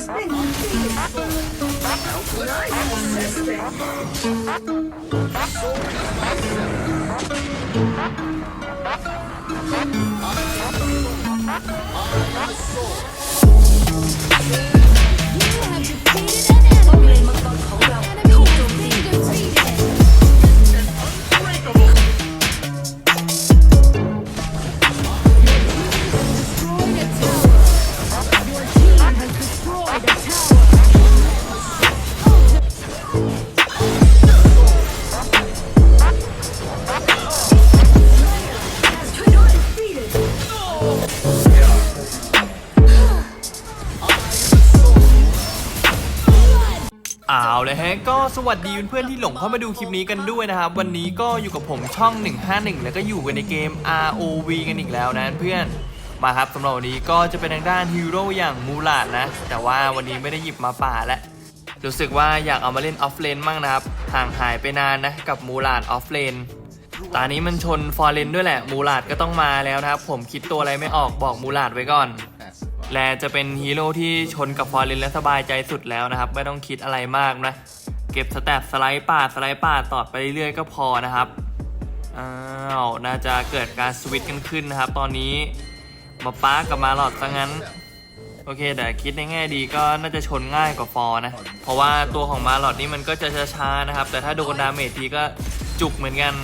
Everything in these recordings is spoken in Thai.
has been defeated. You have defeated an enemy. เอาเลยฮะก็สวัสดีเพื่อนๆที่หลงเข้ามาดูคลิปนี้กันด้วยนะครับ วันนี้ก็อยู่กับผมช่อง 151 แล้วก็อยู่กันในเกม ROV กันอีกแล้วนะเพื่อนมาครับสำหรับวันนี้ก็จะเป็นทางด้านฮีโร่อย่างมูลาดนะ แต่ว่าวันนี้ไม่ได้หยิบมาป่าแล้วรู้สึกว่าอยากเอามาเล่นออฟเลนมั่งนะครับ ห่างหายไปนานนะกับมูลาดออฟเลนตอนนี้มันชนฟอร์เรนด้วยแหละมูลาดก็ต้องมาแล้วนะครับ ผมคิดตัวอะไรไม่ออกบอกมูลาดไว้ก่อน แลจะเป็นฮีโร่ที่ชนกับฟอร์เรนและสบายใจสุดแล้วนะครับ ไม่ต้องคิดอะไรมากนะ เก็บสแตทสไลด์ป่าดสไลด์ป่าดต่อไปเรื่อยๆก็พอนะครับ อ้าว น่าจะเกิดการสวิตช์กันขึ้นนะครับ ตอนนี้มาป้ากับมาหลอดซะงั้น โอเคแต่คิดในแง่ดีก็น่าจะชนง่ายกว่าฟอร์นะ เพราะว่าตัวของมาหลอดนี่มันก็จะช้าๆนะครับ แต่ถ้าโดนดาเมจทีก็จุกเหมือนกัน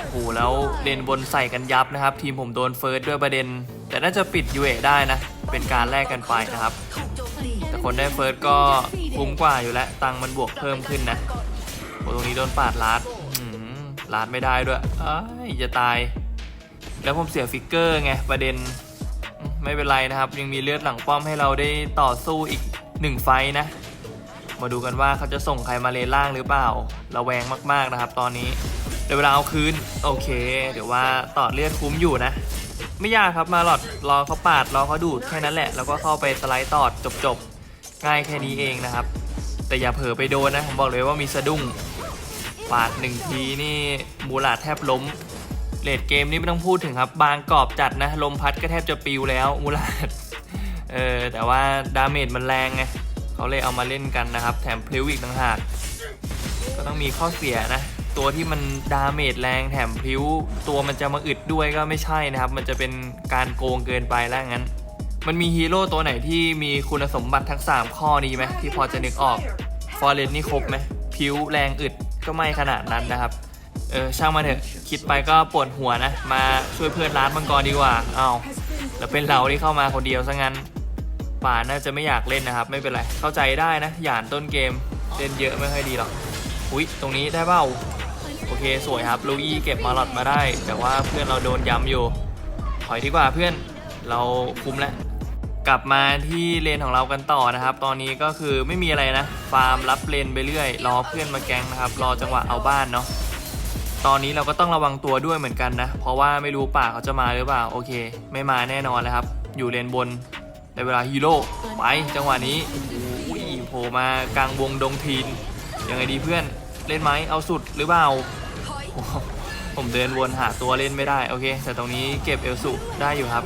โอ้โหแล้วเลนบนใส่กันยับนะครับ ทีมผมโดนเฟิร์สด้วยประเด็น แต่น่าจะปิดยูเอได้นะ เป็นการแลกกันไปนะครับ แต่คนได้เฟิร์สก็คุ้มกว่าอยู่แล้ว ตังค์มันบวกเพิ่มขึ้นนะโอ้ตรงนี้โดนปาดลาดลาดไม่ได้ด้วยเอ้ยจะตาย แล้วผมเสียฟิกเกอร์ไงประเด็นไม่เป็นไรนะครับ ยังมีเลือดหลังป้อมให้เราได้ต่อสู้อีกหนึ่งไฟนะ มาดูกันว่าเขาจะส่งใครมาเลนล่างหรือเปล่า ระแวงมากๆนะครับ ตอนนี้เดี๋ยวเวลาเอาคืนโอเค เดี๋ยวว่าต่อเลือดคุ้มอยู่นะ ไม่ยากครับมาหลอด รอเขาปาดรอเขาดูดแค่นั้นแหละ แล้วก็เข้าไปสไลด์ตอดจบๆ ง่ายแค่นี้เองนะครับ แต่อย่าเผลอไปโดนนะผมบอกเลยว่ามีสะดุ้งปาดหนึ่งทีนี่มูลาแทบล้มเลดเกมนี่ไม่ต้องพูดถึงครับ บางกรอบจัดนะลมพัดก็แทบจะปิวแล้วมูลาดเออแต่ว่าดาเมจมันแรงไงเขาเลยเอามาเล่นกันนะครับ แถมพลิ้วอีกต่างหากก็ต้องมีข้อเสียนะ ตัวที่มันดาเมจแรงแถมพิ้ว ตัวมันจะมาอึดด้วยก็ไม่ใช่นะครับ มันจะเป็นการโกงเกินไปแล้วงั้น มันมีฮีโร่ตัวไหนที่มีคุณสมบัติทั้ง 3 ข้อนี้ไหมที่พอจะนึกออกฟอร์เรนนี่ครบไหมพิ้วแรงอึดก็ไม่ขนาดนั้นนะครับเออช่างมาเถอะคิดไปก็ปวดหัวนะ มาช่วยเพื่อนร้านมังกรดีกว่าเอาแล้วเป็นเราที่เข้ามาคนเดียวซะงั้น ป่าน่าจะไม่อยากเล่นนะครับ ไม่เป็นไรเข้าใจได้นะหยานต้นเกมเล่นเยอะไม่ค่อยดีหรอกอุ๊ยตรงนี้ได้เปล่า โอเคสวยครับลูอี้เก็บมาหลอดมาได้ แต่ว่าเพื่อนเราโดนย้ำอยู่ ถอยดีกว่าเพื่อนเราคุ้มแล้ว กลับมาที่เลนของเรากันต่อนะครับ ตอนนี้ก็คือไม่มีอะไรนะ ฟาร์มรับเลนไปเรื่อย รอเพื่อนมาแก๊งนะครับรอจังหวะเอาบ้านเนาะตอนนี้เราก็ต้องระวังตัวด้วยเหมือนกันนะ เพราะว่าไม่รู้ป่าเขาจะมาหรือเปล่าโอเค ไม่มาแน่นอนเลยครับ อยู่เลนบนในเวลาฮีโร่ไปจังหวะนี้โอ้ยโผล่มากลางวงดงทีนยังไงดีเพื่อนเล่นไหมเอาสุดหรือเปล่า ผมเดินวนหาตัวเล่นไม่ได้โอเค แต่ตรงนี้เก็บเอลสุได้อยู่ครับ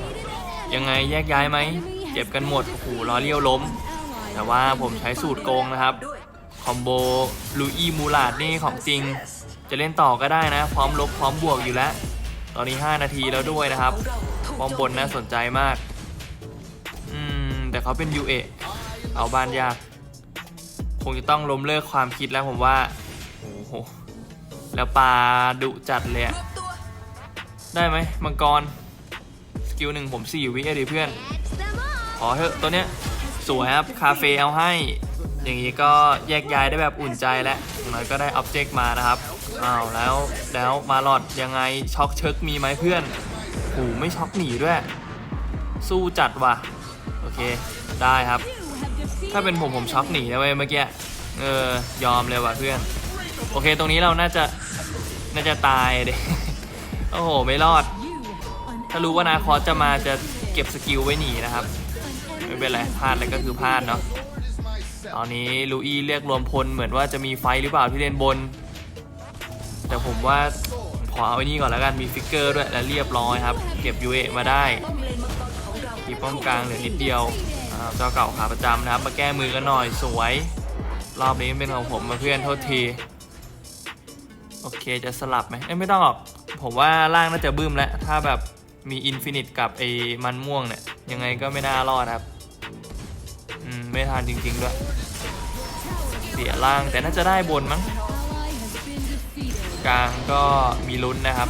ยังไงแยกย้ายไหมเก็บกันหมดโอ้โหล้อเลี้ยวล้ม แต่ว่าผมใช้สูตรโกงนะครับคอมโบลูอี้มูลาดนี่ของจริง จะเล่นต่อก็ได้นะ พร้อมลบพร้อมบวกอยู่แล้ว ตอนนี้ 5 นาทีแล้วด้วยนะครับบอมบนน่าสนใจมาก อืม แต่เขาเป็น UA เอาบ้านยาก คงจะต้องล้มเลิกความคิดแล้วผมว่า โอ้โห แล้วปลาดุจัดเลยอะได้ไหมมังกร สกิลหนึ่งผมสี่วิอะดิเพื่อน ขอเถอะตัวเนี้ย สวยครับ คาเฟ่เอาให้ อย่างนี้ก็แยกย้ายได้แบบอุ่นใจแล้วอย่างน้อยก็ได้อ็อบเจกต์มานะครับ อ้าวแล้วแล้วมาหลอดยังไงช็อกเชิกมีไหมเพื่อนโอ้ไม่ช็อกหนีด้วย สู้จัดว่ะ โอเค ได้ครับ ถ้าเป็นผมผมช็อกหนีนะเว้ยเมื่อกี้ เออ ยอมเลยว่ะเพื่อน โอเค ตรงนี้เราน่าจะ น่าจะตายเด็โอ้โห ไม่รอด ถ้ารู้ว่านาคอสจะมาจะเก็บสกิลไว้หนีนะครับ ไม่เป็นไรพลาดอะไรก็คือพลาดเนาะตอนนี้ลูอี้เรียกรวมพลเหมือนว่าจะมีไฟหรือเปล่าที่เลนบน แต่ผมว่าขอเอาไอ้นี่ก่อนแล้วกันมีฟิกเกอร์ด้วยและเรียบร้อยครับ เก็บยูเอมาได้ทีป้อมกลางเหลือนิดเดียวอ้าวเจ้าเก่าขาประจำนะครับ มาแก้มือกันหน่อยสวย รอบนี้เป็นของผมมาเพื่อนโทษที โอเคจะสลับไหมเอ้ยไม่ต้องหรอก ผมว่าล่างน่าจะบึ้มแล้ว ถ้าแบบมีอินฟินิตกับไอ้มันม่วงเนี่ย ยังไงก็ไม่น่ารอดครับ อืม ไม่ทันจริง ๆ ด้วย เสียล่างแต่น่าจะได้บนมั้ง กลางก็มีลุ้นนะครับ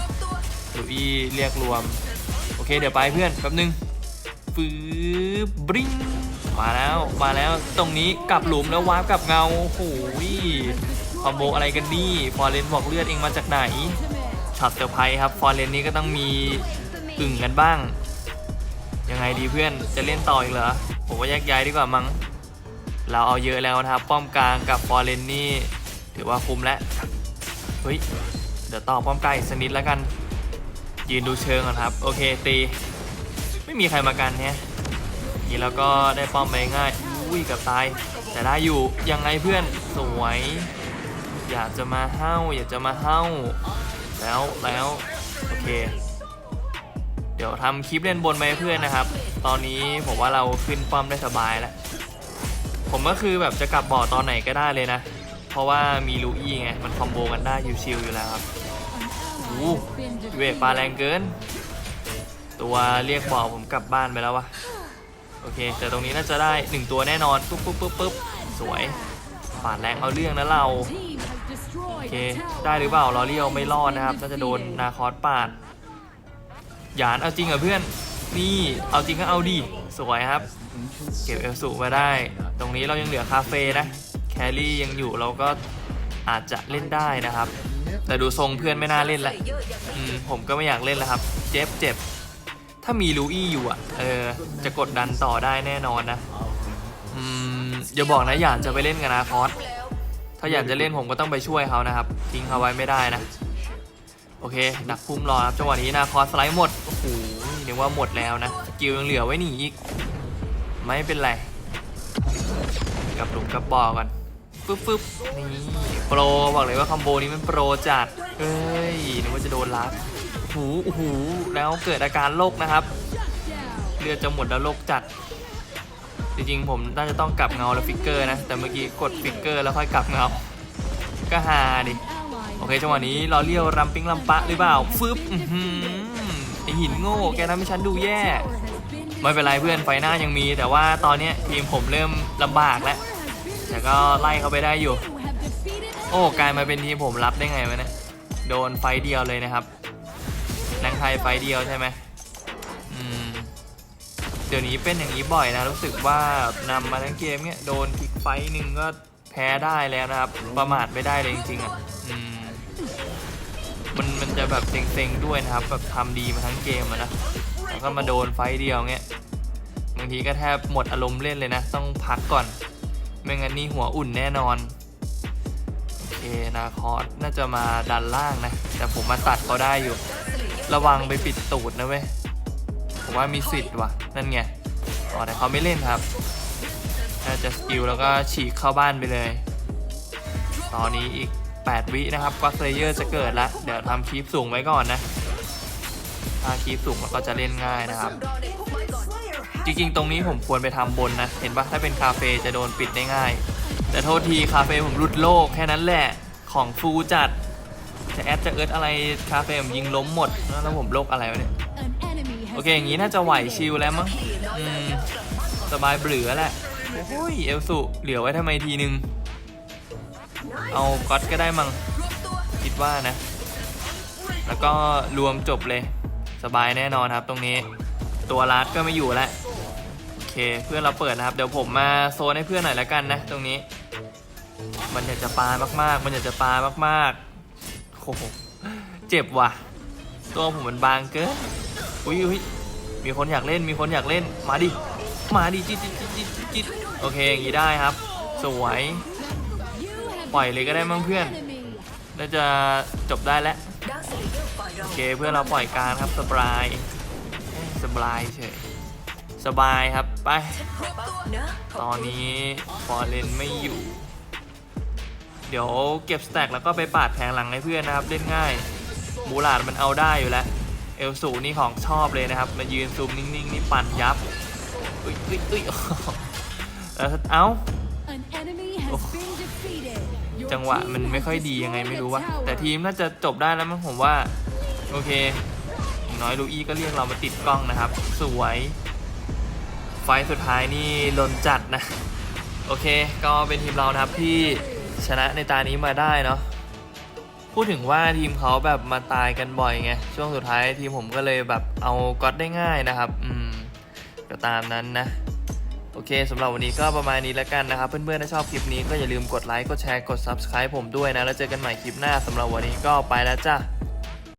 ลูอี้เรียกรวม โอเค เดี๋ยวไปเพื่อนแป๊บนึงฟืบบริ้งมาแล้ว มาแล้ว ตรงนี้กลับหลุมแล้ววาร์ปกลับเงาโอ้โห คอมโบอะไรกันนี่ฟอร์เรนบอกเลือดเองมาจากไหนช็อตเซอร์ไพรส์ครับฟอร์เรนนี้ก็ต้องมีอึ่งกันบ้าง ยังไงดีเพื่อนจะเล่นต่ออีกเหรอผมว่าแยกย้ายดีกว่ามั้งเราเอาเยอะแล้วนะครับ ป้อมกลางกับฟอร์เรนนี่ถือว่าคุ้มแล้วเฮ้ยเดี๋ยวต่อป้อมกลางอีกสนิดแล้วกัน ยืนดูเชิงก่อนครับ โอเคตี ไม่มีใครมากันแฮะนี่แล้วก็ได้ป้อมไปง่ายอุ้ยกับตาย แต่ได้อยู่ยังไงเพื่อนสวย อยากจะมาเฮ้าอยากจะมาเฮ้าแล้วแล้วโอเค เดี๋ยวทำคลิปเล่นบนไปเพื่อนนะครับ ตอนนี้ผมว่าเราขึ้นป้อมได้สบายแล้ว ผมก็คือแบบจะกลับบ่อตอนไหนก็ได้เลยนะ เพราะว่ามีลูอี้ไง มันคอมโบกันได้ชิวๆอยู่แล้วครับ An ally Ooh. has been เวทปลาแรงเกิน ตัวเรียกบ่อผมกลับบ้านไปแล้ววะโอเค แต่ตรงนี้น่าจะได้หนึ่งตัวแน่นอน ปุ๊บปุ๊บปุ๊บปุ๊บสวยปาดแรงเอาเรื่องนะเรา เค ได้หรือเปล่าลอเรียวไม่รอดนะครับน่าจะโดนนาคอสปาดหยานเอาจริงเหรอเพื่อน นี่เอาจริงก็เอาดิสวยครับ เก็บเอลสูมาได้ ตรงนี้เรายังเหลือคาเฟ่นะแครี่ยังอยู่เราก็อาจจะเล่นได้นะครับ แต่ดูทรงเพื่อนไม่น่าเล่นละผมก็ไม่อยากเล่นแล้วครับ เจ็บเจ็บถ้ามีลูอี้อยู่อะเออจะกดดันต่อได้แน่นอนนะอย่าบอกนะอยากจะไปเล่นกับนาคอส ถ้าอยากจะเล่นผมก็ต้องไปช่วยเขานะครับ ทิ้งเขาไว้ไม่ได้นะ โอเค ดักพุ่มรอครับจังหวะนี้นาคอสไลด์หมด โอ้โหนึกว่าหมดแล้วนะ สกิลยังเหลือไว้หนีอีก ไม่เป็นไร กับหลุมกับบอก่อนปึ๊บปึ๊บนี่โปรบอกเลยว่าคอมโบนี้มันโปรจัดเอ้ยนึกว่าจะโดนลัดหูโอ้โหแล้วเกิดอาการโรคนะครับ เลือดจะหมดแล้วโรคจัด จริงๆผมน่าจะต้องกลับเงาแล้วฟิกเกอร์นะ แต่เมื่อกี้กดฟิกเกอร์แล้วค่อยกลับเงา ก็ฮาดิ โอเคจังหวะนี้เราเลี้ยวรำปิ้งลำปะหรือเปล่า ฟึบไอหินโง่ แกทำให้ฉันดูแย่ ไม่เป็นไรเพื่อนไฟหน้ายังมี แต่ว่าตอนนี้ทีมผมเริ่มลำบากแล้ว แต่ก็ไล่เขาไปได้อยู่ โอ้กลายมาเป็นทีมผมรับได้ไงวะเนี่ย โดนไฟเดียวเลยนะครับนังไทยไฟเดียวใช่ไหม ดี๋ยวนี้เป็นอย่างนี้บ่อยนะ รู้สึกว่านำมาทั้งเกมเนี่ยโดนพลิกไฟหนึ่งก็แพ้ได้แล้วนะครับ ประมาทไม่ได้เลยจริงๆอะอืมมันมันจะแบบเซ็งๆด้วยนะครับแบบทำดีมาทั้งเกมอะนะแล้วก็มาโดนไฟเดียวเงี้ยบางทีก็แทบหมดอารมณ์เล่นเลยนะ ต้องพักก่อน ไม่งั้นนี่หัวอุ่นแน่นอนโอเคนาคอสน่าจะมาดันล่างนะ แต่ผมมาตัดเขาได้อยู่ ระวังไปปิดตูดนะเว้ย ว่ามีสิทธิ์ว่ะ นั่นไงอ๋อแต่เขาไม่เล่นครับน่าจะสกิลแล้วก็ฉีกเข้าบ้านไปเลย ตอนนี้อีก 8 วินะครับกวักเลเยอร์จะเกิดแล้วเดี๋ยวทำคีปสูงไว้ก่อนนะ ถ้าคีปสูงมันก็จะเล่นง่ายนะครับ จริงๆ ตรงนี้ผมควรไปทำบนนะ เห็นปะถ้าเป็นคาเฟ่จะโดนปิดได้ง่าย แต่โทษทีคาเฟ่ผมหลุดโลกแค่นั้นแหละ ของฟูจัด จะแอดจะเอิร์ธอะไรคาเฟ่ผมยิงล้มหมด แล้วผมโลกอะไรวะเนี่ย โอ has เค อย่างนี้น่าจะไหวชิลแล้วมั้งอืมสบายเบลือแหละโอ้ยเอลสุเหลือไว้ทำไมทีนึง เอาก๊อตก็ได้มั้งคิดว่านะ แล้วก็รวมจบเลย สบายแน่นอนครับตรงนี้ ตัวรัดก็ไม่อยู่แล้วโอเคเพื่อนเราเปิดนะครับ เดี๋ยวผมมาโซนให้เพื่อนหน่อยแล้วกันนะ ตรงนี้ มันอยากจะปามากๆ มันอยากจะปามากๆโอ้โหเจ็บว่ะ ตัวผมมันบางเกิน อุ้ยอุ้ยมีคนอยากเล่น มีคนอยากเล่น มาดิ มาดิจิตจิตจิตจิตจิโอเค อย่างนี้ได้ครับ สวย ปล่อยเลยก็ได้มั้งเพื่อน น่าจะจบได้แล้ว โอเค เพื่อนเราปล่อยการครับ สบาย สบายเฉย สบายครับ ไป ตอนนี้ฟอร์เรนไม่อยู่ เดี๋ยวเก็บสแต็กแล้วก็ไปปาดแผงหลังให้เพื่อนนะครับ เล่นง่าย บูลาดมันเอาได้อยู่แล้ว เอลสูนี่ของชอบเลยนะครับ มายืนซูมนิ่งๆนี่ปั่นยับอุ้ยอุ้ยอุ้ยแล้วเอ้า An enemy has been defeated. Your จังหวะ team มันไม่ค่อย has ดียังไง destroyed ไม่ a รู้วะ tower. แต่ทีมน่าจะจบได้แล้วมั้งผมว่า โอเคอย่างน้อยลูอี้ก็เรียกเรามาติดกล้องนะครับ สวย ไฟล์สุดท้ายนี่ลนจัดนะ โอเค ก็เป็นทีมเรานะครับที่ชนะในตานี้มาได้เนาะ พูดถึงว่าทีมเขาแบบมาตายกันบ่อยไง ช่วงสุดท้ายทีมผมก็เลยแบบเอาก๊อตได้ง่ายนะครับ อืม ก็ตามนั้นนะ โอเคสำหรับวันนี้ก็ประมาณนี้แล้วกันนะครับ เพื่อนๆถ้าชอบคลิปนี้ก็อย่าลืมกดไลค์ กดแชร์ กด Subscribe ผมด้วยนะ แล้วเจอกันใหม่คลิปหน้าสำหรับวันนี้ก็ไปแล้วจ้า